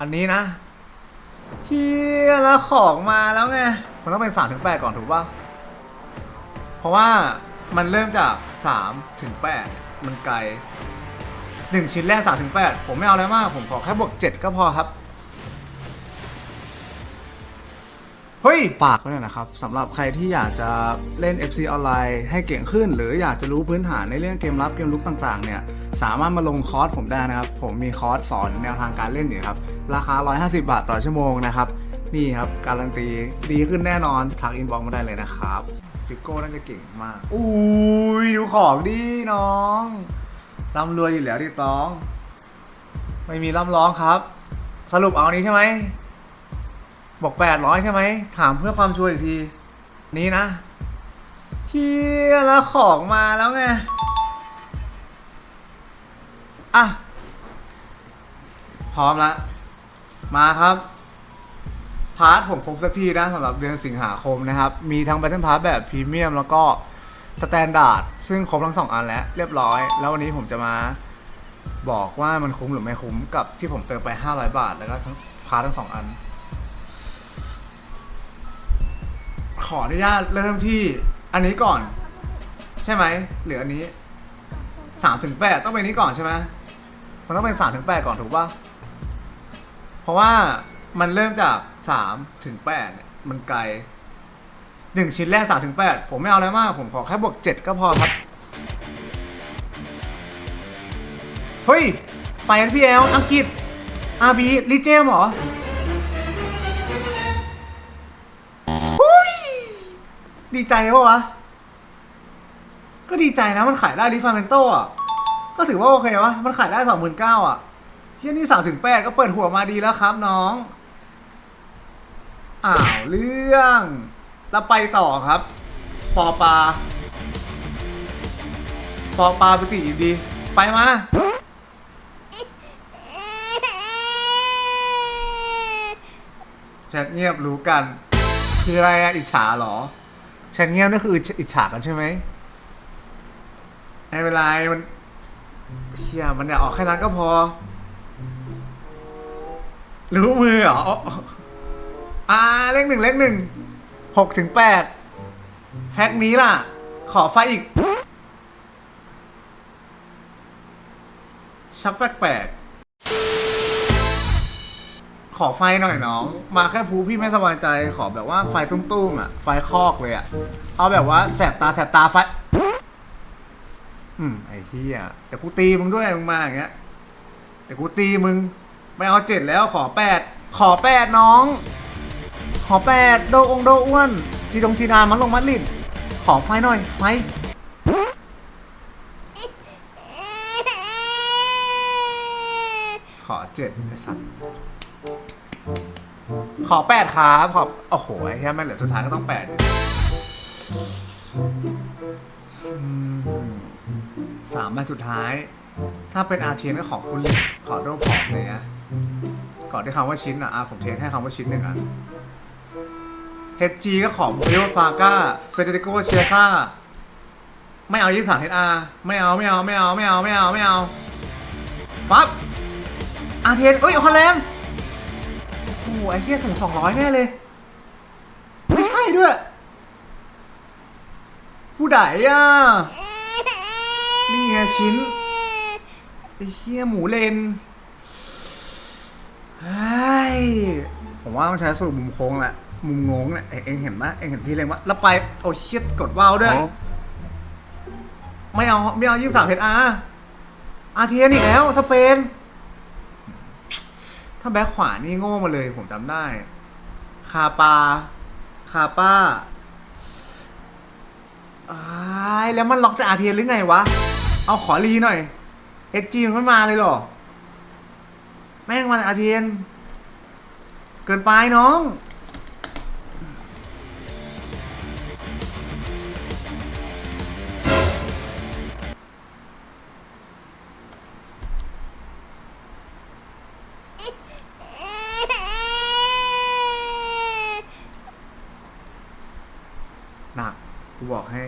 อันนี้นะเฮียแล้วของมาแล้วไง มันต้องเป็นสามถึงแปดก่อนถูกป่ะ เพราะว่ามันเริ่มจากสามถึงแปดมันไกลหนึ่งชิ้นแรกสามถึงแปดผมไม่เอาอะไรมาก ผมขอแค่บวกเจ็ดก็พอครับ เฮ้ยปากไว้หน่อยนะครับสำหรับใครที่อยากจะเล่น FC ออนไลน์ให้เก่งขึ้น หรืออยากจะรู้พื้นฐานในเรื่องเกมรับเกมลุกต่างๆ เนี่ย สามารถมาลงคอร์สผมได้นะครับ ผมมีคอร์สสอนแนวทางการเล่นอยู่ครับ ราคา 150 บาทต่อชั่วโมงนะครับ นี่ครับ การันตีดีขึ้นแน่นอนทักอินบ็อกมาได้เลยนะครับฟิโก้น่าจะเก่งมากอุ้ยดูของดิน้องร่ำรวยอยู่แล้วดิต้อง ไม่มีร่ำร้องครับ สรุปเอาอันนี้ใช่ไหมบอกแปดร้อยใช่ไหมถามเพื่อความช่วยอีกที นี้นะเฮียแล้วของมาแล้วไงอะ พร้อมละ มาครับพาร์ทผมครบสักทีนะสำหรับเดือนสิงหาคมนะครับ มีทั้ง Battle Pass แบบพรีเมียมแล้วก็สแตนดาร์ดซึ่งครบทั้งสองอันแล้วเรียบร้อย แล้ววันนี้ผมจะมาบอกว่ามันคุ้มหรือไม่คุ้มกับที่ผมเติมไป 500 บาท แล้วก็ทั้งพาร์ททั้งสองอัน ขออนุญาตเริ่มที่อันนี้ก่อน ใช่ไหมหรืออันนี้สามถึงแปดต้องเป็นนี้ก่อนใช่ไหมมันต้องเป็นสามถึงแปดก่อนถูกป่ะ เพราะว่ามันเริ่มจากสามถึงแปดเนี่ยมันไกลหนึ่งชิ้นแรกสามถึงแปดผมไม่เอาอะไรมาก ผมขอแค่บวกเจ็ดก็พอครับ เฮ้ย ไฟ NPL อังกฤษ RB ลีเจมเหรอหุ้ยดีใจปะวะ ก็ดีใจนะมันขายได้ลิฟาเมนโตอะ ก็ถือว่าโอเควะมันขายได้สองหมื่นเก้าอะ ที่นี่สามถึงแปดก็เปิดหัวมาดีแล้วครับน้อง อ้าวเรื่องแล้วไปต่อครับ ปอปลาปอปลาปฏิอีกดีไฟมา แชทเงียบรู้กัน คืออะไรอะอิจฉาเหรอ แชทเงียบนี่คืออิจฉากันใช่ไหมไม่เป็นไรมันเชี่ยมันอยากออกแค่นั้นก็พอ รู้มือเหรออ๋ออ่าเลขหนึ่งเลขหนึ่งหกถึงแปดแพ็คนี้ล่ะ ขอไฟอีก ชักแปลกๆขอไฟหน่อยน้อง มาแค่พูพี่ไม่สบายใจ ขอแบบว่าไฟตุ้มๆอะ ไฟคอกเลยอะ เอาแบบว่าแสบตาแสบตาไฟ อืม ไอ้เหี้ยเดี๋ยวกูตีมึงด้วยมึงมาอย่างเงี้ยเดี๋ยวกูตีมึง ไม่เอาเจ็ดแล้วขอแปดขอแปดน้อง ขอแปดโดองโดอ้วนทีดงทีดามันลงมัดลิดขอไฟหน่อยไฟขอเจ็ดไอ้สัตว์ขอแปดครับขอโอ้โหไอ้แค่ไม่เหลือสุดท้ายก็ต้องแปดสามใบสุดท้าย ถ้าเป็นอาเทียนก็ขอคุณลิขอโดผอมเลยนะ ก่อนที่คำว่าชิ้นอะอะผมเทสให้คำว่าชิ้นหนึ่งอันเฮจีก็ของเอซาก้าเฟเดริโกเชียซ่าไม่เอายี่สามเฮอาไม่เอาไม่เอาไม่เอาไม่เอาไม่เอาไม่เอาฟับอาเทนเอ้ยฮอลแลนด์โอ้โหไอ้เหี้ยส่งสองร้อยแน่เลย ไม่ใช่ด้วย ผู้ใดอะ นี่ไงชิ้นไอ้เหี้ยหมูเลน ฮ้ยผมว่าต้องใช้สูตรมุมโค้งแหละ มุมโงงเนี่ยเอ็งเอ็งเห็นไหมเอ็งเห็นพี่เลงวะแล้วไปโอ้เชี่ยกดว่าวด้วย ไม่เอาไม่เอายี่สามเพชรอาอาเทียนอีกแล้วสเปน ถ้าแบ็คขวานี่โง่มาเลยผมจำได้ คาปา คาป้าอ้ายแล้วมันล็อกจากอาเทียนหรือไงวะ เอาขอรีหน่อยเอจีมันไม่มาเลยเหรอ แม่งมันอาเทียน เกินไปน้องหนักกูบอกให้